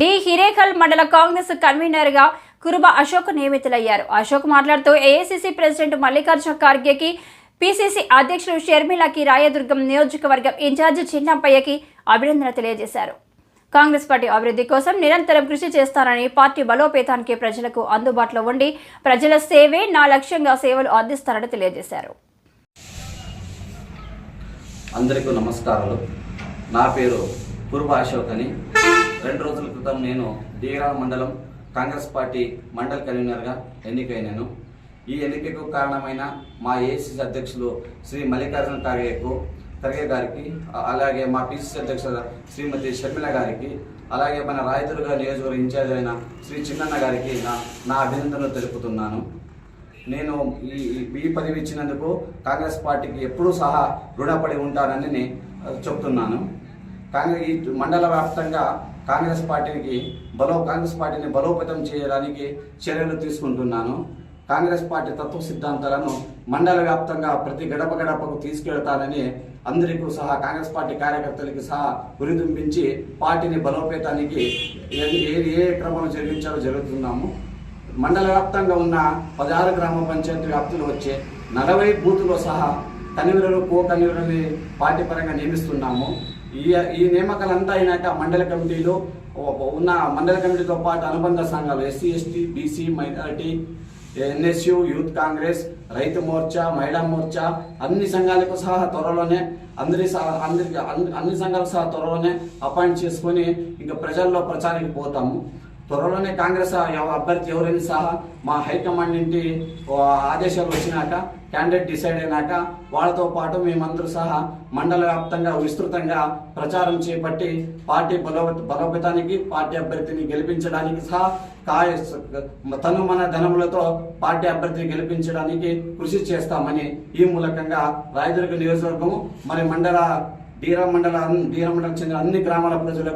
D హిరేకల్ మండల కాంగ్రెస్ కన్వీనర్గా కురుబ అశోక్ నియమితులయ్యారు. అశోక్ మాట్లాడుతూ ఏఐసిసి ప్రెసిడెంట్ మల్లికార్జున ఖార్గేకి పిసిసి అధ్యక్షులు షర్మిలకి రాయదుర్గం నియోజకవర్గం ఇన్ఛార్జి చిన్నప్పయ్యకి అభినందన తెలియజేశారు. కాంగ్రెస్ పార్టీ అభివృద్ధి కోసం నిరంతరం కృషి చేస్తానని పార్టీ బలోపేతానికి ప్రజలకు అందుబాటులో ఉండి ప్రజల సేవే నా లక్ష్యంగా సేవలు అందిస్తారని తెలియజేశారు. అందరికీ నమస్కారాలు. నా పేరు కురుబ అశోక్ అని. రెండు రోజుల క్రితం నేను డీరా మండలం కాంగ్రెస్ పార్టీ మండల కన్వీనర్గా ఎన్నికైనాను. ఈ ఎన్నికకు కారణమైన మా ఏసీసీ అధ్యక్షులు శ్రీ మల్లికార్జున ఖార్గేకు ఖర్గే గారికి అలాగే మా పిసిసి అధ్యక్షులు శ్రీమతి షర్మిల గారికి అలాగే మన రాయదుర్గ నియోజకవర్గ ఇన్ఛార్జ్ అయిన శ్రీ చిన్నన్న గారికి నా నా అభినందనలు తెలుపుతున్నాను. నేను ఈ ఈ- పదవి ఇచ్చినందుకు కాంగ్రెస్ పార్టీకి ఎప్పుడూ సహా రుణపడి ఉంటానని నేను చెప్తున్నాను. కాంగ్రెస్ ఈ మండల వ్యాప్తంగా కాంగ్రెస్ పార్టీకి బలో కాంగ్రెస్ పార్టీని బలోపేతం చేయడానికి చర్యలు తీసుకుంటున్నాను. కాంగ్రెస్ పార్టీ తత్వ సిద్ధాంతాలను మండల వ్యాప్తంగా ప్రతి గడప గడపకు తీసుకెళ్తానని అందరికీ సహా కాంగ్రెస్ పార్టీ కార్యకర్తలకి సహా ఉరిదుంపించి పార్టీని బలోపేతానికి ఏ ఏ- క్రమంలో జరిగించాలో జరుగుతున్నాము. మండల వ్యాప్తంగా ఉన్న పదహారు గ్రామ పంచాయతీ వ్యాప్తులు వచ్చే నలభై బూతులో సహా కనివీరులు కో కనివీరుని పార్టీ పరంగా నియమిస్తున్నాము. ఈ ఈ నియామకాలంతా అయినాక మండల కమిటీలు ఉన్న మండల కమిటీతో పాటు అనుబంధ సంఘాలు SC ST BC minority NSU youth Congress రైతు మోర్చా మహిళా మోర్చా అన్ని సంఘాలకు సహా త్వరలోనే అందరి సహా అందరికి అన్ని- అన్ని సంఘాలకు సహా త్వరలోనే అపాయింట్ చేసుకొని ఇంకా ప్రజల్లో ప్రచారానికి పోతాము. త్వరలోనే కాంగ్రెస్ అభ్యర్థి ఎవరైనా సహా మా హైకమాండ్ నుండి ఆదేశాలు వచ్చినాక క్యాండిడేట్ డిసైడ్ అయినాక వాళ్ళతో పాటు మేమందరూ సహా మండల వ్యాప్తంగా విస్తృతంగా ప్రచారం చేపట్టి పార్టీ బలో బలోపేతానికి పార్టీ అభ్యర్థిని గెలిపించడానికి సహా కాయ తను మన ధనములతో పార్టీ అభ్యర్థిని గెలిపించడానికి కృషి చేస్తామని ఈ మూలకంగా రాయదుర్గ నియోజకవర్గము మరి మండల డీరా మండల డీరా మండలం చెందిన అన్ని గ్రామాల ప్రజలకు